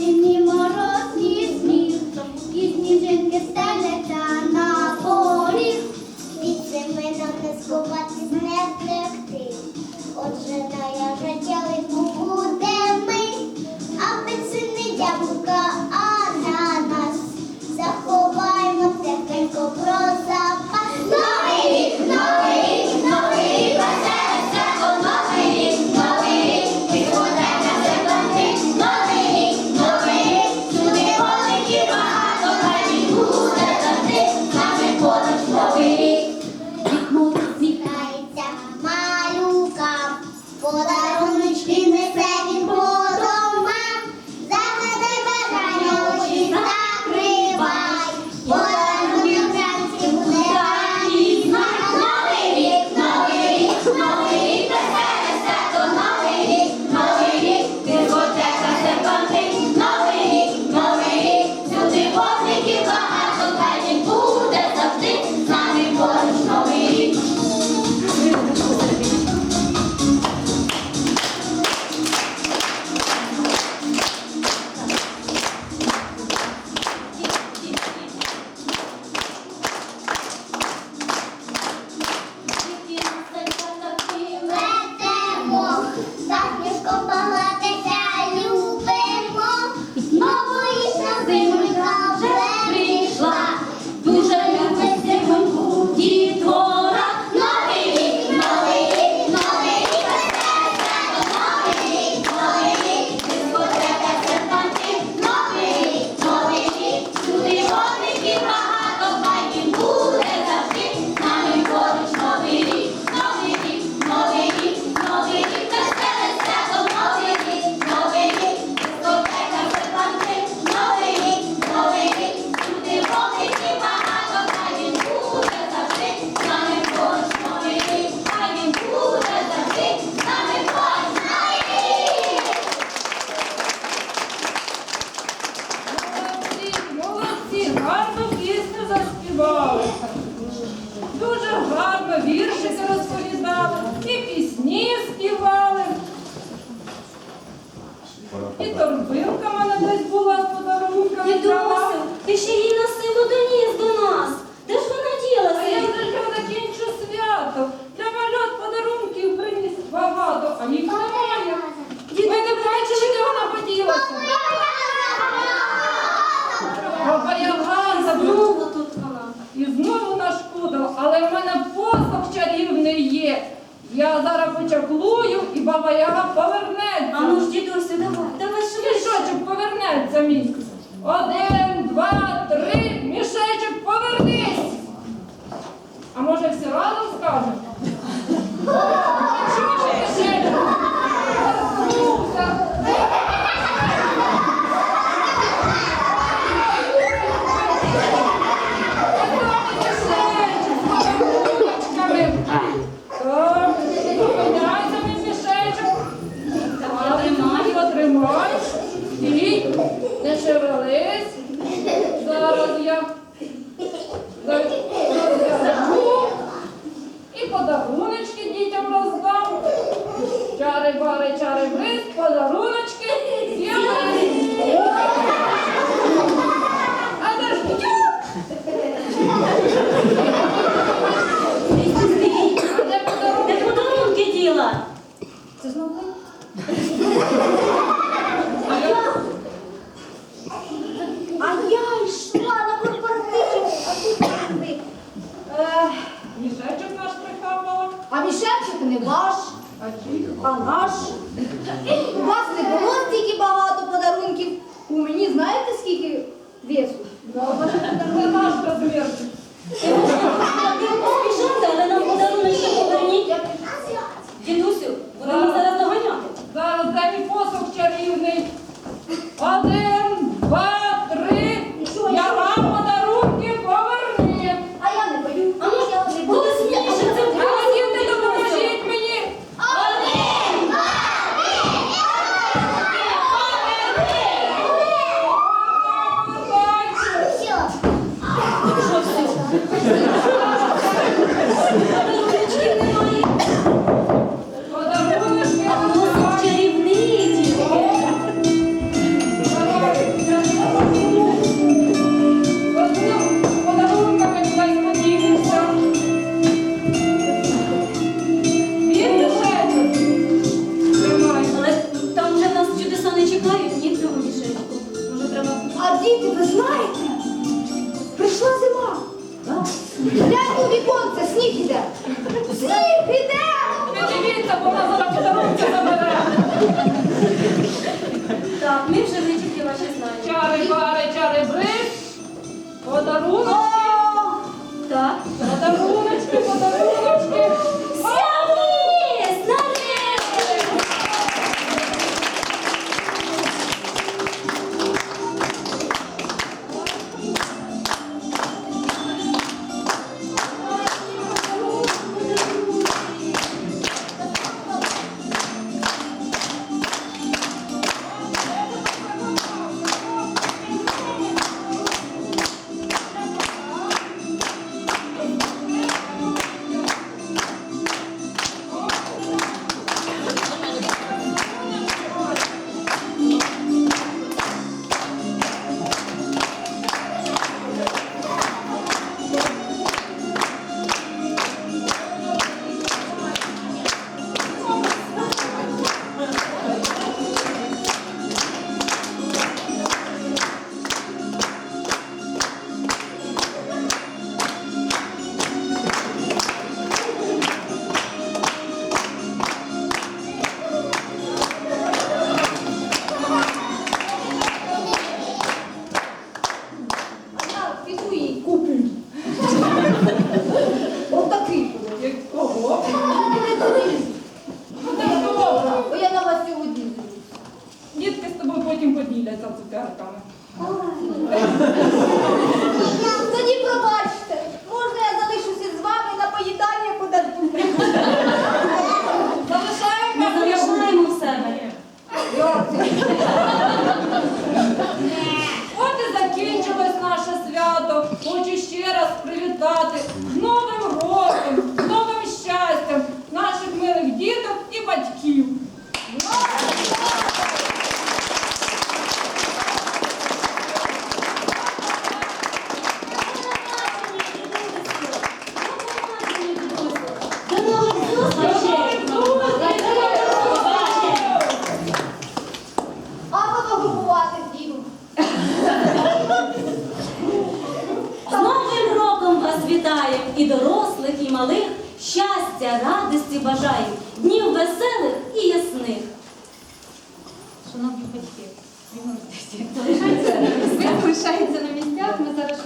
Дні і гарно пісню заспівала. Дуже гарно віршики розповідали і пісні співали. І торбинка мене десь була. Баба Яга повернеться. А ну ж, дідусь, давай, давай швидше. Рішочок повернеться мій. Один. А мішечок не ваш, а наш. У вас не було стільки багато подарунків. У мені знаєте скільки весу? Ну, подарунок наш розмір. Тоді пробачте, можна я залишуся з вами на поїдання податку. Залишаємо, залишаємо в себе. От і закінчилось наше свято. Хочу ще раз привітати. Вітаєм і дорослих, і малих, щастя, радості бажаю, днів веселих і ясних. Шановні батьки, ви Залишайтеся на місцях. Ми зараз